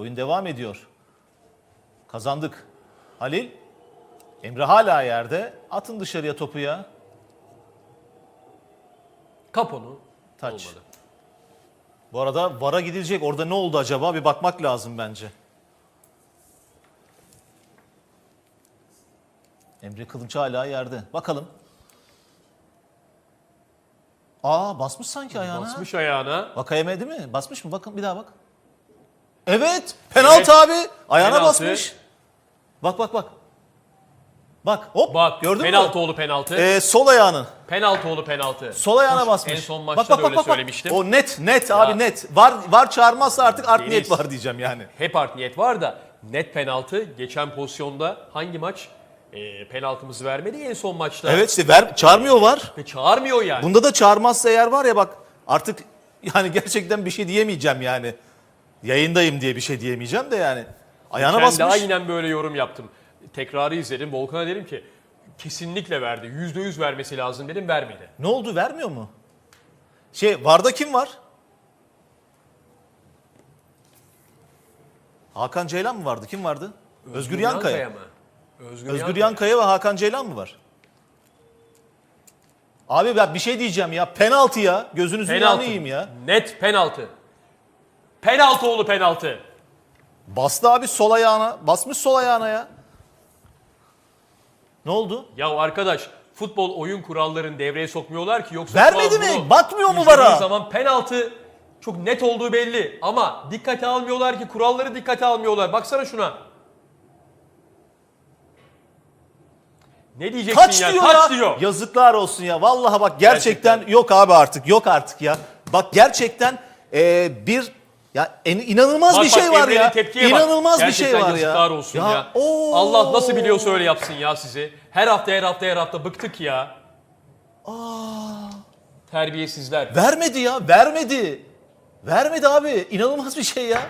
Oyun devam ediyor. Kazandık. Halil. Emre hala yerde. Atın dışarıya topu ya. Kaponu. Taç. Olmadı. Bu arada VAR'a gidilecek. Orada ne oldu acaba? Bir bakmak lazım bence. Emre Kılınç hala yerde. Bakalım. Aa basmış sanki ayağına. Basmış ayağına. Vakayeme değil mi? Basmış mı? Bakın bir daha bak. Evet. Penaltı abi. Ayağına Penaltı. basmış. Bak bak bak. Bak hop. Bak Gördün penaltı mü? oğlu penaltı. Ee, sol ayağının. penaltı oğlu penaltı. Sol ayağına basmış. En son maçta bak, da öyle söylemiştim. O net net abi net. Var var çağırmazsa artık art Deniz. niyet var diyeceğim yani. Hep art niyet var da net penaltı. Geçen pozisyonda hangi maç e, penaltımızı vermedi en son maçta. Evet işte ver çağırmıyor var. Ve çağırmıyor yani. Bunda da çağırmazsa eğer var ya bak artık yani gerçekten bir şey diyemeyeceğim yani. Yayındayım diye bir şey diyemeyeceğim de yani. Ayağına ben de basmış. aynen böyle yorum yaptım. Tekrarı izledim. Volkan'a dedim ki kesinlikle verdi. Yüzde yüz vermesi lazım dedim vermedi. Ne oldu vermiyor mu? Şey Varda kim var? Hakan Ceylan mı vardı? Kim vardı? Özgür, Yankaya. mı? Özgür, Özgür Yankaya. Yankaya ve Hakan Ceylan mı var? Abi ben bir şey diyeceğim ya. Penaltı ya. Gözünüzün Penaltı. yanı yiyeyim ya. Net penaltı. Penaltı oğlu penaltı. Bastı abi sol ayağına. Basmış sol ayağına ya. Ne oldu? Ya arkadaş futbol oyun kurallarını devreye sokmuyorlar ki yoksa Vermedi mi? bunu Bakmıyor mu izlediğin VAR'a? zaman penaltı çok net olduğu belli ama dikkate almıyorlar ki kuralları dikkate almıyorlar. Baksana şuna. Ne diyeceksin Kaç ya? diyor Kaç ya. diyor. Yazıklar olsun ya. Vallahi bak gerçekten, Gerçekten. yok abi artık. Yok artık ya. Bak gerçekten e, bir ya en, inanılmaz Bak bir bak, şey var Emre'nin ya. tepkiye bak. İnanılmaz bir şey Gerçekten var ya. yazıklar olsun ya. oo. Allah nasıl biliyorsa öyle yapsın ya sizi. Her hafta her hafta her hafta bıktık ya. Terbiyesizler. Vermedi ya. Vermedi. Vermedi abi. İnanılmaz bir şey ya.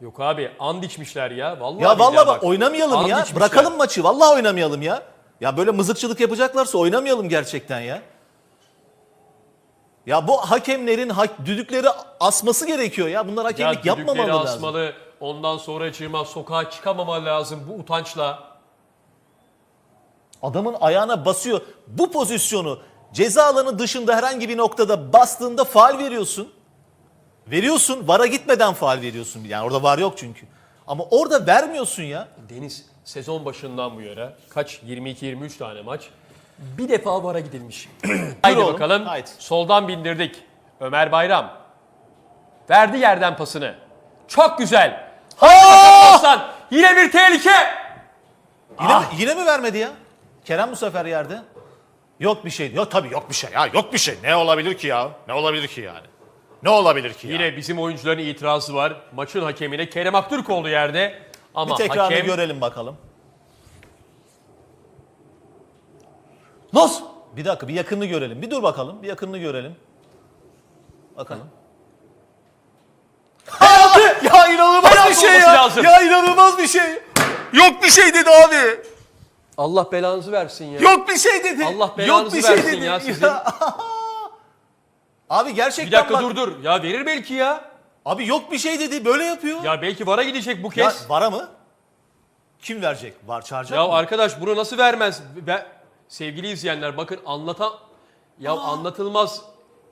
Yok abi and içmişler ya. Vallahi Ya billahi vallahi bak oynamayalım And ya. içmişler. Bırakalım maçı. Vallahi oynamayalım ya. Ya böyle mızıkçılık yapacaklarsa oynamayalım gerçekten ya. Ya bu hakemlerin hak, düdükleri asması gerekiyor ya. Bunlar Ya hakemlik düdükleri yapmamalı lazım. asmalı, ondan sonra çığırma sokağa çıkamama lazım bu utançla. Adamın ayağına basıyor. Bu pozisyonu ceza alanı dışında herhangi bir noktada bastığında faal veriyorsun. Veriyorsun. VAR'a gitmeden faal veriyorsun. Yani orada VAR yok çünkü. Ama orada vermiyorsun ya. Deniz sezon başından bu yere kaç 22-23 tane maç bir defa VAR'a gidilmiş. Haydi oğlum, bakalım. haydi. Soldan bindirdik. Ömer Bayram. Verdi yerden pasını. Çok güzel. Ha! Aslan yine bir tehlike. Yine, Ah! mi, yine mi vermedi ya? Kerem bu sefer yerde. Yok bir şey. Yok tabii yok bir şey ya. Yok bir şey. Ne olabilir ki ya? Ne olabilir ki yani? Ne olabilir ki ya? Yine bizim oyuncuların itirazı var. Maçın hakemine Kerem Aktürkoğlu yerde. Ama bir tekrarını hakem görelim bakalım. Nasıl? Bir dakika bir yakınını görelim. Bir dur bakalım. Bir yakınını görelim. Bakalım. ya inanılmaz bir şey olması ya. lazım. Ya inanılmaz bir şey. Yok bir şey dedi abi. Allah belanızı versin ya. Yok bir şey dedi. Allah belanızı Yok bir şey versin dedi. ya sizin. abi gerçekten Bir dakika bak. dur dur. Ya verir belki ya. Abi yok bir şey dedi. Böyle yapıyor. Ya, Ya belki VAR'a gidecek bu kez. vara mı? Kim verecek? Var çağıracak Ya, mı? arkadaş bunu nasıl vermez? Ben, sevgili izleyenler bakın anlatan... Ya anlatılmaz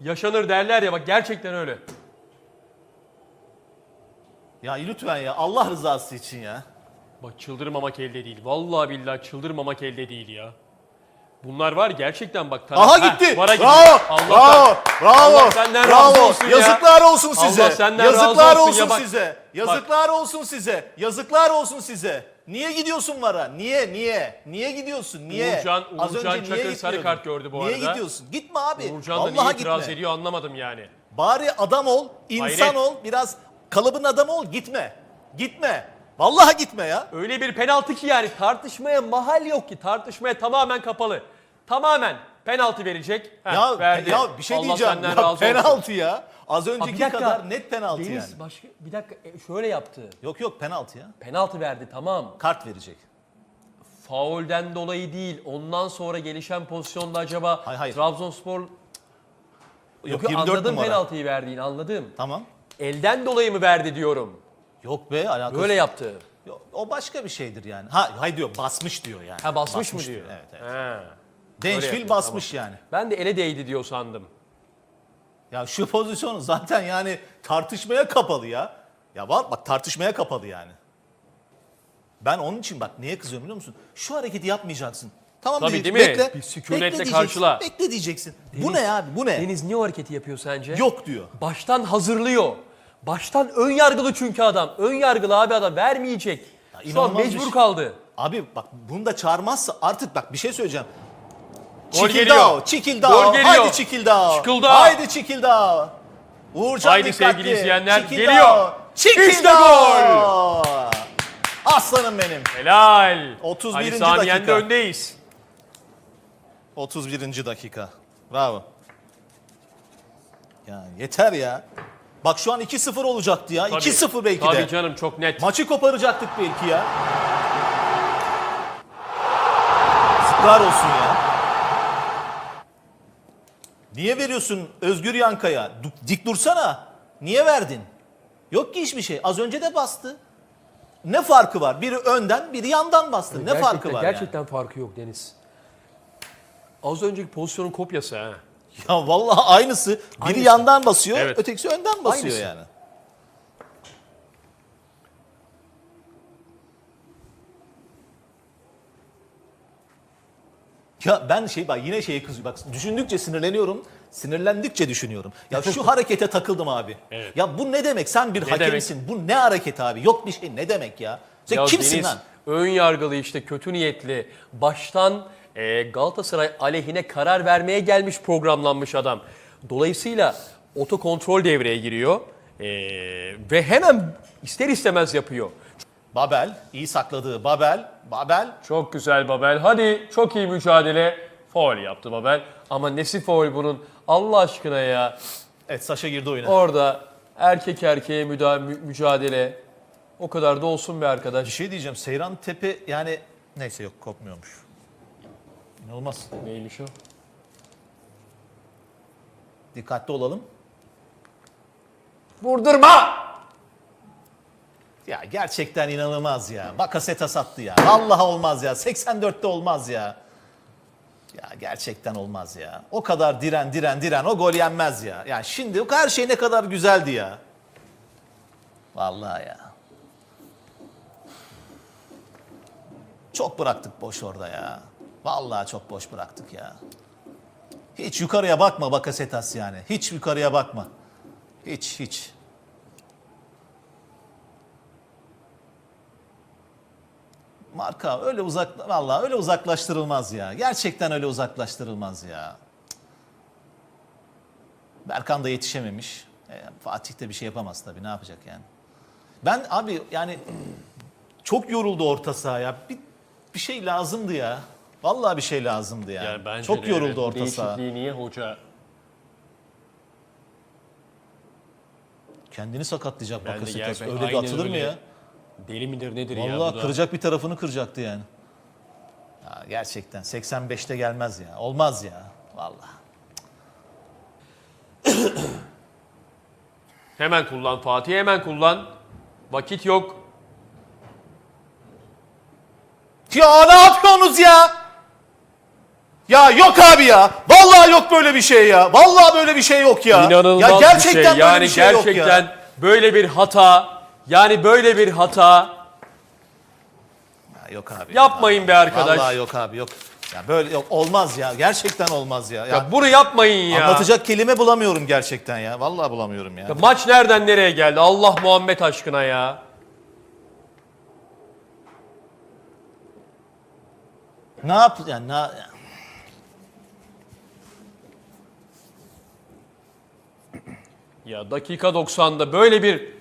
yaşanır derler ya bak gerçekten öyle. Ya lütfen ya Allah rızası için ya. Bak çıldırmamak elde değil. Vallahi billahi çıldırmamak elde değil ya. Bunlar var gerçekten bak. taraf- Aha Heh, gitti. VAR'a gidiyor. Bravo. Allah'tan- Bravo. Bravo. Allah senden razı Bravo. olsun ya. Yazıklar olsun size. Allah senden Yazıklar razı olsun olsun ya bak. size. Yazıklar olsun size. Yazıklar olsun size. Niye gidiyorsun vara? Niye? Niye? Niye gidiyorsun? Niye? Uğurcan- Az Uğurcan önce niye Çakır sarı gitmiyordun? kart gördü bu Niye arada. gidiyorsun? Gitme abi. Uğurcan da Vallahi niye itiraz gitme. ediyor anlamadım yani. Bari adam ol, insan Hayret. ol, biraz kalıbın adamı ol. Gitme. Gitme. Vallahi gitme ya. Öyle bir penaltı ki yani tartışmaya mahal yok ki. Tartışmaya tamamen kapalı. Tamamen penaltı verecek. Heh, Ya, verdi. ya bir şey Allah diyeceğim. senden Ya, razı olsun. penaltı ya. Az önceki dakika. kadar net penaltı Deniz yani. başka bir dakika e, şöyle yaptı. Yok yok penaltı ya. Penaltı verdi tamam. Kart verecek. Faulden dolayı değil. Ondan sonra gelişen pozisyonda acaba Hayır, hayır. Trabzonspor Yok, Yok, 24 anladım numara. penaltıyı verdiğini anladım. Tamam. Elden dolayı mı verdi diyorum. Yok be alakası. Böyle yaptı. Yok, O başka bir şeydir yani. Ha hay diyor basmış diyor yani. Ha basmış, mı diyor? Evet evet. He. Denşvil yapıyor, basmış yani. Ben de ele değdi diyor sandım. Ya şu pozisyon zaten yani tartışmaya kapalı ya. Ya bak, bak tartışmaya kapalı yani. Ben onun için bak niye kızıyorum biliyor musun? Şu hareketi yapmayacaksın. Tamam Tabii diyeceksin, değil mi? Bekle. Bir sükunetle bekle diyeceksin, karşıla. Bekle diyeceksin. bu Deniz- ne abi bu ne? Deniz niye o hareketi yapıyor sence? Yok diyor. Baştan hazırlıyor. Baştan ön yargılı çünkü adam. Ön yargılı abi adam vermeyecek. Ya Şu an mecbur şey. kaldı. Abi bak bunu da çağırmazsa artık bak bir şey söyleyeceğim. Gol Çikildao, geliyor. Çikildao, Gol geliyor. haydi Çikildao. Çıkıldı. Haydi Çikildao. Uğurcan Haydi dikkatli. sevgili izleyenler, Çikildao. geliyor. Çikildao. İşte gol. Aslanım benim. Helal. 31. Ali Sami dakika. Öndeyiz. 31. dakika. Bravo. Ya yeter ya. Bak şu an 2-0 olacaktı ya. Tabii. 2-0 belki Tabii de. canım çok net. Maçı koparacaktık belki ya. Sıklar olsun ya. Niye veriyorsun Özgür Yankaya? Dik dursana. Niye verdin? Yok ki hiçbir şey. Az önce de bastı. Ne farkı var? Biri önden, biri yandan bastı. ne Gerçekten- farkı var yani? Gerçekten farkı yok Deniz. Az önceki pozisyonun kopyası ha. Ya vallahi aynısı. Biri Aynısı. yandan basıyor, Evet. ötekisi önden basıyor Aynısı. yani. Ya ben şey bak yine şeye kızıyorum. Bak düşündükçe sinirleniyorum. Sinirlendikçe düşünüyorum. Ya şu harekete takıldım abi. Evet. Ya bu ne demek? Sen bir Ne hakemsin. Bu ne hareket abi? Yok bir şey. Ne demek ya? Sen Ya kimsin Deniz, lan? Ön yargılı işte kötü niyetli. Baştan e, Galatasaray aleyhine karar vermeye gelmiş programlanmış adam. Dolayısıyla otokontrol devreye giriyor. E, ve hemen ister istemez yapıyor. Babel, iyi sakladığı Babel, Babel Çok güzel Babel. Hadi çok iyi mücadele. Foul yaptı Babel. Ama nesi foul bunun? Allah aşkına ya. Evet Saşa girdi oyuna. Orada erkek erkeğe müda- mü- mücadele. O kadar da olsun be Bir arkadaş. şey diyeceğim. Seyran Tepe yani neyse yok kopmuyormuş. İnanılmaz. Neymiş o? Dikkatli olalım. Vurdurma! Ya gerçekten inanılmaz ya. Bakasetas sattı ya. Vallahi olmaz ya. 84'te olmaz ya. Ya gerçekten olmaz ya. O kadar diren diren diren o gol yenmez ya. Yani şimdi her şey ne kadar güzeldi ya. Vallahi ya. Çok bıraktık boş orada ya. Vallahi çok boş bıraktık ya. Hiç yukarıya bakma Bakasetas yani. Hiç yukarıya bakma. Hiç hiç. Marka öyle uzak vallahi öyle uzaklaştırılmaz ya. Gerçekten öyle uzaklaştırılmaz ya. Berkan da yetişememiş. E, Fatih de bir şey yapamaz tabii. Ne yapacak yani? Ben abi yani çok yoruldu orta saha ya. Bir, bir şey lazımdı ya. Vallahi bir şey lazımdı ya. çok yoruldu orta saha. niye hoca? Kendini sakatlayacak Ben de gel- Öyle de aynen atılır mı öyle. ya? Deli midir nedir ya? Vallahi bu da? kıracak bir tarafını kıracaktı yani. Ya gerçekten 85'te gelmez ya. Olmaz ya. Vallahi. Hemen kullan Fatih hemen kullan. Vakit yok. Ya ne yapıyorsunuz ya? Ya yok abi ya. Vallahi yok böyle bir şey ya. Vallahi böyle bir şey yok ya. İnanılmaz ya gerçekten bir şey. böyle Yani bir şey yok gerçekten ya. böyle bir hata. Yani böyle bir hata. ya. Yok abi. Yapmayın be arkadaş. Vallahi yok abi yok. Ya böyle yok olmaz ya. Gerçekten olmaz ya. Ya, Ya bunu yapmayın ya. anlatacak kelime bulamıyorum gerçekten ya. Vallahi bulamıyorum ya. Ya maç nereden nereye geldi? Allah Muhammed aşkına ya. Ne yap yani ne Ya dakika 90'da böyle bir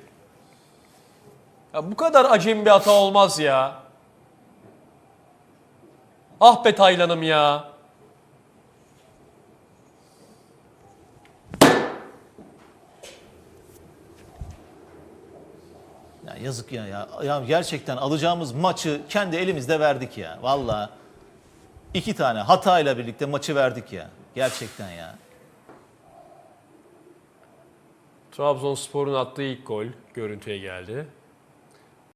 ya bu kadar acemi bir hata olmaz ya. Ah be Taylan'ım ya. Ya yazık ya, ya. Ya gerçekten alacağımız maçı kendi elimizde verdik ya. Vallahi iki tane hatayla birlikte maçı verdik ya. Gerçekten ya. Trabzonspor'un attığı ilk gol görüntüye geldi.